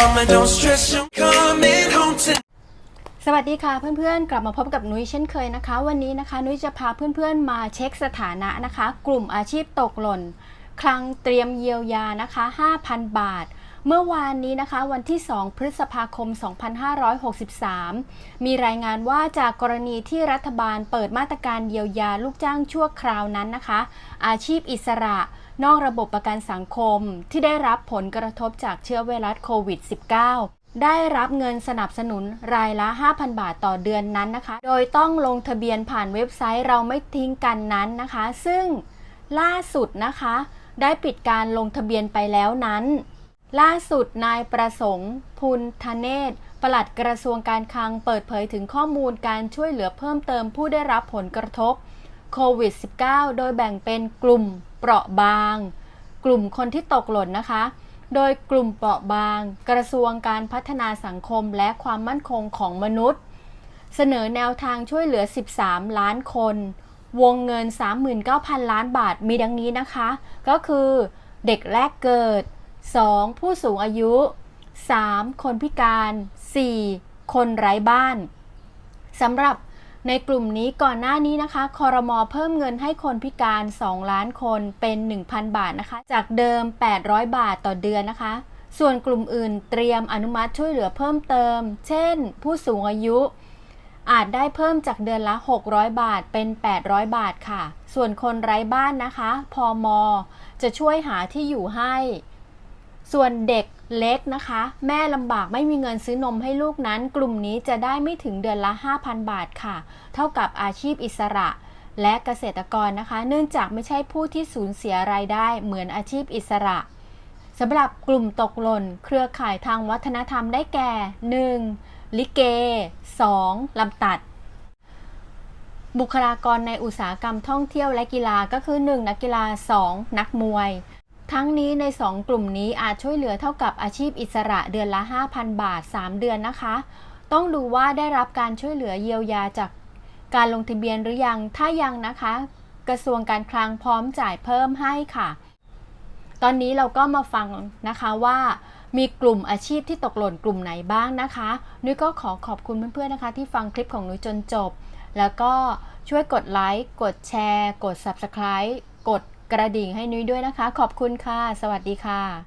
mama, don't stress, I'm coming home tonight. สวัสดีค่ะเพื่อนๆ กลับมาพบกับนุ้ยเช่นเคยนะคะ วันนี้นะคะนุ้ยจะพาเพื่อนๆ มาเช็คสถานะนะคะ กลุ่มอาชีพตกหล่น คลังเตรียมเยียวยานะคะ 5,000 บาท เมื่อวานนี้นะคะวันที่ 2 พฤษภาคม 2563 มีรายงานว่าจากกรณีที่รัฐบาลเปิดมาตรการเยียวยาลูกจ้างชั่วคราวนั้นนะคะ อาชีพอิสระ นอกระบบประกันสังคม ที่ได้รับผลกระทบจากเชื้อไวรัสโควิด -19 ได้รับเงินสนับสนุนรายละ 5,000 บาทต่อเดือนนั้นนะคะ โดยต้องลงทะเบียนผ่านเว็บไซต์เราไม่ทิ้งกันนั้นนะคะ ซึ่งล่าสุดนะคะ ได้ปิดการลงทะเบียนไปแล้วนั้น ล่าสุดนายประสงค์ พุนธเนศปลัดกระทรวงการคลังเปิดเผยถึงข้อมูลการช่วยเหลือเพิ่มเติมผู้ได้รับผลกระทบโควิด -19 โดยแบ่งเป็นกลุ่มเปราะบาง กลุ่มคนที่ตกหล่นนะคะ โดยกลุ่มเปราะบาง กระทรวงการพัฒนาสังคมและความมั่นคงของมนุษย์ เสนอแนวทางช่วยเหลือ 13 ล้านคน วงเงิน 39,000 ล้านบาทมีดังนี้นะคะ ก็คือเด็กแรกเกิด 2. ผู้สูงอายุ 3. คนพิการ 4. คนไร้บ้านสำหรับในกลุ่มนี้ก่อนหน้านี้นะคะคอรมอเพิ่มเงินให้คนพิการ 2 ล้านคนเป็น 1,000 บาทนะคะ จากเดิม 800 บาทต่อเดือนนะคะ ส่วนกลุ่มอื่นเตรียมอนุมัติช่วยเหลือเพิ่มเติม เช่น ผู้สูงอายุ อาจได้เพิ่มจากเดือนละ 600 บาทเป็น 800 บาทค่ะ ส่วนคนไร้บ้านนะคะ พอมจะช่วยหาที่อยู่ให้ ส่วนเด็กเล็กนะคะ แม่ลำบากไม่มีเงินซื้อนมให้ลูกนั้น กลุ่มนี้จะได้ไม่ถึงเดือนละ 5,000 บาทค่ะ เท่ากับอาชีพอิสระ และเกษตรกรนะคะ เนื่องจากไม่ใช่ผู้ที่สูญเสียรายได้เหมือนอาชีพอิสระสำหรับกลุ่มตกหล่น เครือข่ายทางวัฒนธรรมได้แก่ 1. ลิเก 2. ลำตัด บุคลากรในอุตสาหกรรมท่องเที่ยวและกีฬาก็คือ 1 นักกีฬา 2 นักมวย ทั้งนี้ใน 2 กลุ่มนี้อาจช่วยเหลือเท่ากับอาชีพอิสระเดือนละ 5,000 บาท 3 เดือนนะคะ ต้องดูว่าได้รับการช่วยเหลือเยียวยาจากการลงทะเบียนหรือยัง ถ้ายังนะคะ กระทรวงการคลังพร้อมจ่ายเพิ่มให้ค่ะ ตอนนี้เราก็มาฟังนะคะว่ามีกลุ่มอาชีพที่ตกหล่นกลุ่มไหนบ้างนะคะ นุ้ยก็ขอขอบคุณเพื่อนๆนะคะ ที่ฟังคลิปของนุ้ยจนจบ แล้วก็ช่วยกดไลค์ กดแชร์ กด Subscribe กด กระดิ่งให้นุ้ยด้วยนะคะ ขอบคุณค่ะ สวัสดีค่ะ